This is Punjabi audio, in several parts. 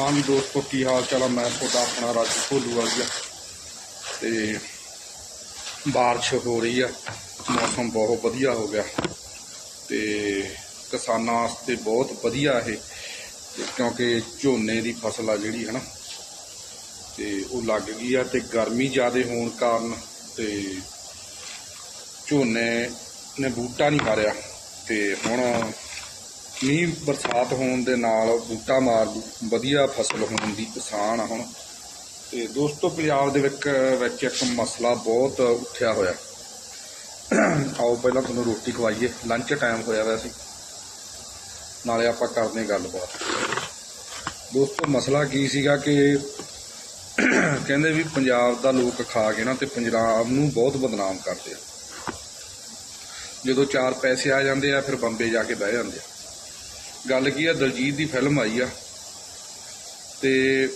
ਹਾਂ ਵੀ ਦੋਸਤੋ, ਕੀ ਹਾਲ ਚਾਲ ਆ? ਮੈਂ ਤੁਹਾਡਾ ਆਪਣਾ ਰਾਜੂ ਭੋਲੂ ਆ ਗਿਆ ਤੇ ਬਾਰਿਸ਼ ਹੋ ਰਹੀ ਆ, ਮੌਸਮ ਬਹੁਤ ਵਧੀਆ ਹੋ ਗਿਆ। ਤੇ ਕਿਸਾਨਾਂ ਵਾਸਤੇ ਬਹੁਤ ਵਧੀਆ ਇਹ, ਕਿਉਂਕਿ ਝੋਨੇ ਦੀ ਫਸਲ ਆ ਜਿਹੜੀ, ਹਨਾ। ਤੇ ਉਹ ਲੱਗ ਗਈ ਆ ਤੇ ਗਰਮੀ ਜ਼ਿਆਦਾ ਹੋਣ ਕਾਰਨ ਤੇ ਝੋਨੇ ਨੇ ਬੂਟਾ ਨਹੀਂ ਮਾਰਿਆ। ਤੇ ਹੁਣ ਮੀਂਹ ਬਰਸਾਤ ਹੋਣ ਦੇ ਨਾਲ ਬੂਟਾ ਮਾਰ ਵਧੀਆ ਫਸਲ ਹੋਣ ਦੀ ਕਿਸਾਨ ਆ ਹੁਣ। ਤੇ ਦੋਸਤੋ, ਪੰਜਾਬ ਦੇ ਵਿੱਚ ਵਿੱਚ ਇੱਕ ਮਸਲਾ ਬਹੁਤ ਉੱਠਿਆ ਹੋਇਆ। ਆਓ ਪਹਿਲਾਂ ਤੁਹਾਨੂੰ ਰੋਟੀ ਖਵਾਈਏ। ਲੰਚ ਟਾਈਮ ਹੋਇਆ ਵੈਸੇ ਸੀ। ਨਾਲੇ ਆਪਾਂ ਕਰਦੇ ਹਾਂ ਗੱਲਬਾਤ। ਦੋਸਤੋ, ਮਸਲਾ ਕੀ ਸੀਗਾ ਕਿ ਕਹਿੰਦੇ ਵੀ ਪੰਜਾਬ ਦਾ ਲੋਕ ਖਾ ਕੇ ਨਾ ਤੇ ਪੰਜਾਬ ਨੂੰ ਬਹੁਤ ਬਦਨਾਮ ਕਰਦੇ ਆ। ਜਦੋਂ ਚਾਰ ਪੈਸੇ ਆ ਜਾਂਦੇ ਆ, ਫਿਰ ਬੰਬੇ ਜਾ ਕੇ ਬਹਿ ਜਾਂਦੇ ਆ। ਗੱਲ ਕੀ ਆ, ਦਲਜੀਤ ਦੀ ਫਿਲਮ ਆਈ ਆ ਤੇ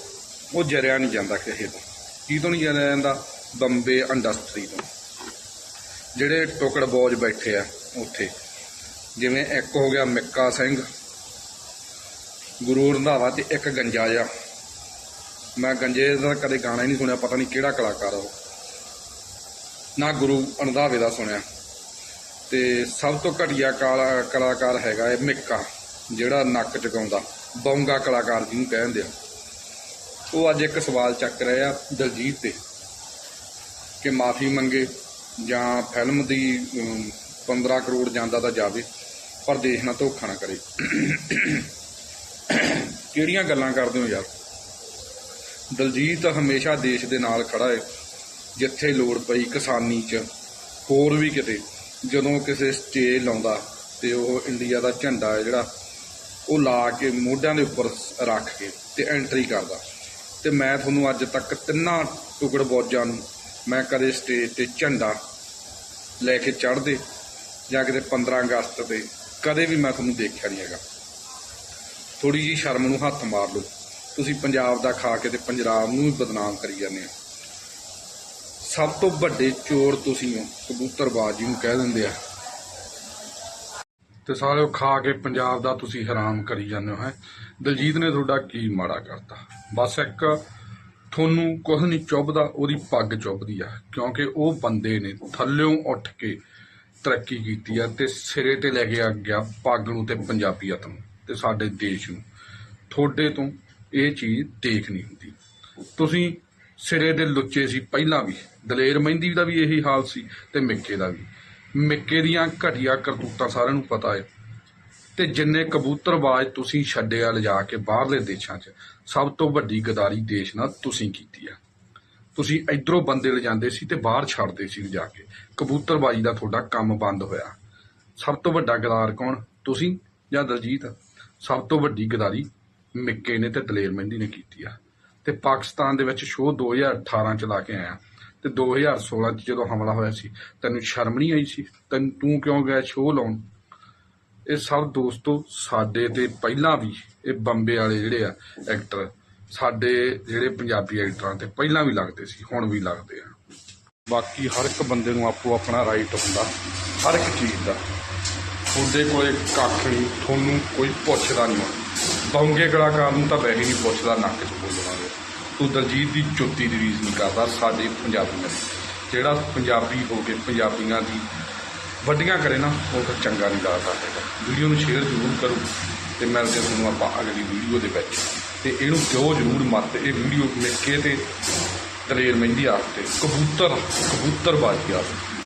ਉਹ ਜਰਿਆ ਨਹੀਂ ਜਾਂਦਾ ਕਿਸੇ ਤੋਂ। ਕੀ ਤੋਂ ਨਹੀਂ ਜਰਿਆ ਜਾਂਦਾ? ਬੰਬੇ ਇੰਡਸਟਰੀ ਤੋਂ। ਜਿਹੜੇ ਟੁਕੜ ਬੌਜ ਬੈਠੇ ਆ ਉੱਥੇ, ਜਿਵੇਂ ਇੱਕ ਹੋ ਗਿਆ ਮਿੱਕਾ ਸਿੰਘ, ਗੁਰੂ ਰੰਧਾਵਾ ਤੇ ਇੱਕ ਗੰਜਾ ਆ ਮੈਂ ਗੰਜੇ ਦਾ ਕਦੇ ਗਾਣਾ ਹੀ ਨਹੀਂ ਸੁਣਿਆ, ਪਤਾ ਨਹੀਂ ਕਿਹੜਾ ਕਲਾਕਾਰ ਆ ਉਹ। ਨਾ ਗੁਰੂ ਰੰਧਾਵੇ ਦਾ ਸੁਣਿਆ। ਤੇ ਸਭ ਤੋਂ ਘਟੀਆ ਕਾਲਾ ਕਲਾਕਾਰ ਹੈਗਾ ਇਹ ਮਿੱਕਾ। ਜਿਹੜਾ ਨੱਕ ਚਕਾਉਂਦਾ ਬੌਂਗਾ ਕਲਾਕਾਰ ਜਿਹਨੂੰ ਕਹਿੰਦੇ ਆ। ਉਹ ਅੱਜ ਇੱਕ ਸਵਾਲ ਚੱਕ ਰਹੇ ਆ ਦਲਜੀਤ ਤੇ ਕਿ ਮਾਫੀ ਮੰਗੇ ਜਾਂ ਫਿਲਮ ਦੀ ਅਮ, 15 ਕਰੋੜ ਜਾਂਦਾ ਤਾਂ ਜਾਵੇ ਪਰ ਦੇਸ਼ ਨਾਲ ਧੋਖਾ ਨਾ ਕਰੇ। ਕਿਹੜੀਆਂ ਗੱਲਾਂ ਕਰਦੇ ਹੋ ਯਾਰ? ਦਲਜੀਤ ਹਮੇਸ਼ਾ ਦੇਸ਼ ਦੇ ਨਾਲ ਖੜਾ ਹੈ ਜਿੱਥੇ ਲੋੜ ਪਈ ਕਿਸਾਨੀ 'ਚ ਹੋਰ ਵੀ ਕਿਤੇ। ਜਦੋਂ ਕਿਸੇ ਸਟੇਜ ਲਾਉਂਦਾ ਤੇ ਉਹ ਇੰਡੀਆ ਦਾ ਝੰਡਾ ਹੈ ਜਿਹੜਾ ਉਹ ਲਾ ਕੇ ਮੋਢਿਆਂ ਦੇ ਉੱਪਰ ਰੱਖ ਕੇ ਤੇ ਐਂਟਰੀ ਕਰਦਾ। ਤੇ ਮੈਂ ਤੁਹਾਨੂੰ ਅੱਜ ਤੱਕ ਤਿੰਨਾਂ ਟੁਕੜ ਬੌਜਾਂ ਨੂੰ ਮੈਂ ਕਦੇ ਸਟੇਜ ਤੇ ਝੰਡਾ ਲੈ ਕੇ ਚੜਦੇ ਜਾਂ ਕਿਤੇ 15 ਅਗਸਤ ਤੇ ਕਦੇ ਵੀ ਮੈਂ ਤੁਹਾਨੂੰ ਦੇਖਿਆ ਨਹੀਂ ਹੈਗਾ। ਥੋੜੀ ਜੀ ਸ਼ਰਮ ਨੂੰ ਹੱਥ ਮਾਰ ਲਓ। ਤੁਸੀਂ ਪੰਜਾਬ ਦਾ ਖਾ ਕੇ ਤੇ ਪੰਜਾਬ ਨੂੰ ਵੀ ਬਦਨਾਮ ਕਰੀ ਜਾਂਦੇ ਆ ਸਭ ਤੋਂ ਵੱਡੇ ਚੋਰ ਤੁਸੀਂ ਹੋ, ਕਬੂਤਰਬਾਜ਼ੀ ਨੂੰ ਕਹਿ ਦਿੰਦੇ ਆ। ਤੇ ਉਹ ਖਾ ਕੇ ਪੰਜਾਬ ਦਾ ਤੁਸੀਂ ਹਰਾਮ ਕਰੀ ਜਾਂਦੇ ਹੋ, ਹੈ? ਦਲਜੀਤ ਨੇ ਤੁਹਾਡਾ ਕੀ ਮਾੜਾ ਕਰਤਾ? ਬਸ ਇੱਕ ਤੁਹਾਨੂੰ ਕੁਝ ਨਹੀਂ ਚੁੱਭਦਾ, ਉਹਦੀ ਪੱਗ ਚੁੱਭਦੀ ਆ, ਕਿਉਂਕਿ ਉਹ ਬੰਦੇ ਨੇ ਥੱਲਿਓਂ ਉੱਠ ਕੇ ਤਰੱਕੀ ਕੀਤੀ ਆ ਤੇ ਸਿਰੇ ਤੇ ਲੈ ਕੇ ਆ ਗਿਆ ਪੱਗ ਨੂੰ ਤੇ ਪੰਜਾਬੀਅਤ ਨੂੰ ਤੇ ਸਾਡੇ ਦੇਸ਼ ਨੂੰ। ਤੁਹਾਡੇ ਤੋਂ ਇਹ ਚੀਜ਼ ਦੇਖ ਨਹੀਂ ਹੁੰਦੀ। ਤੁਸੀਂ ਸਿਰੇ ਦੇ ਲੁੱਚੇ ਸੀ ਪਹਿਲਾਂ ਵੀ, ਦਲੇਰ ਮਹਿੰਦੀ ਦਾ ਵੀ ਇਹੀ ਹਾਲ ਸੀ ਤੇ ਮਿੱਕੇ ਦਾ ਵੀ। ਮਿੱਕੇ ਦੀਆਂ ਘਟੀਆ ਕਰਤੂਤਾਂ ਸਾਰਿਆਂ ਨੂੰ ਪਤਾ ਹੈ। ਤੇ ਜਿੰਨੇ ਕਬੂਤਰਬਾਜ਼ ਤੁਸੀਂ ਛੱਡਿਆ ਲਿਜਾ ਕੇ ਬਾਹਰਲੇ ਦੇਸ਼ਾਂ 'ਚ, ਸਭ ਤੋਂ ਵੱਡੀ ਗਦਾਰੀ ਦੇਸ਼ ਨਾਲ ਤੁਸੀਂ ਕੀਤੀ ਆ। ਤੁਸੀਂ ਇਧਰੋਂ ਬੰਦੇ ਲਿਜਾਂਦੇ ਸੀ ਤੇ ਬਾਹਰ ਛੱਡਦੇ ਸੀ ਲਿਜਾ ਕੇ। ਕਬੂਤਰਬਾਜ਼ੀ ਦਾ ਤੁਹਾਡਾ ਕੰਮ ਬੰਦ ਹੋਇਆ। ਸਭ ਤੋਂ ਵੱਡਾ ਗਦਾਰ ਕੌਣ? ਤੁਸੀਂ ਜਾਂ ਦਲਜੀਤ? ਸਭ ਤੋਂ ਵੱਡੀ ਗਦਾਰੀ ਮਿੱਕੇ ਨੇ ਤੇ ਦਲੇਰ ਮਹਿੰਦੀ ਨੇ ਕੀਤੀ ਆ। ਤੇ ਪਾਕਿਸਤਾਨ ਦੇ ਵਿੱਚ ਸ਼ੋਅ 2018 ਚ ਲਾ ਕੇ ਆਇਆ। ਤੇ 2016 ਚ ਜਦੋਂ ਹਮਲਾ ਹੋਇਆ ਸੀ, ਤੈਨੂੰ ਸ਼ਰਮ ਨਹੀਂ ਆਈ ਸੀ? ਤੈਨੂੰ ਤੂੰ ਕਿਉਂ ਗਿਆ ਸ਼ੋਅ ਲਾਉਣ? ਇਹ ਸਭ ਦੋਸਤੋ ਸਾਡੇ ਤੇ ਪਹਿਲਾਂ ਵੀ ਇਹ ਬੰਬੇ ਵਾਲੇ ਜਿਹੜੇ ਆ ਐਕਟਰ ਸਾਡੇ ਜਿਹੜੇ ਪੰਜਾਬੀ ਐਕਟਰਾਂ ਤੇ ਪਹਿਲਾਂ ਵੀ ਲੱਗਦੇ ਸੀ, ਹੁਣ ਵੀ ਲੱਗਦੇ ਆ। ਬਾਕੀ ਹਰ ਇੱਕ ਬੰਦੇ ਨੂੰ ਆਪੋ ਆਪਣਾ ਰਾਈਟ ਹੁੰਦਾ, ਹਰ ਇੱਕ ਚੀਜ਼ ਦਾ। ਤੁਹਾਡੇ ਕੋਲੇ ਕੱਖ ਨਹੀਂ, ਤੁਹਾਨੂੰ ਕੋਈ ਪੁੱਛਦਾ ਨਹੀਂ। ਬੌਂਗੇ ਕਲਾਕਾਰ ਨੂੰ ਤਾਂ ਵੈਸੇ ਨਹੀਂ ਪੁੱਛਦਾ, ਨੱਕ 'ਚ ਬੋਲਣਾ। ਤੂੰ ਦਲਜੀਤ ਦੀ ਚੁੱਤੀ ਦੀ ਰੀਸ ਨਹੀਂ ਕਰਦਾ, ਸਾਡੇ ਪੰਜਾਬੀਆਂ ਦੀ ਜਿਹੜਾ ਪੰਜਾਬੀ ਹੋ ਕੇ ਪੰਜਾਬੀਆਂ ਦੀ ਵੱਡੀਆਂ ਕਰੇ ਨਾ, ਉਹ ਤਾਂ ਚੰਗਾ ਨਹੀਂ ਲੱਗਦਾ ਹੈਗਾ। ਵੀਡੀਓ ਨੂੰ ਸ਼ੇਅਰ ਜ਼ਰੂਰ ਕਰੋ ਤੇ ਮਿਲਦੇ ਤੁਹਾਨੂੰ ਆਪਾਂ ਅਗਲੀ ਵੀਡੀਓ ਦੇ ਵਿੱਚ ਤੇ ਇਹਨੂੰ ਕਿਉਂ ਜ਼ਰੂਰ ਮੱਤ, ਇਹ ਵੀਡੀਓ ਮਿਲ ਤੇ ਦਲੇਰ ਮਹਿੰਦੀ ਆਸਤੇ ਕਬੂਤਰ, ਕਬੂਤਰਬਾਜ਼ੀ ਆਸਤੇ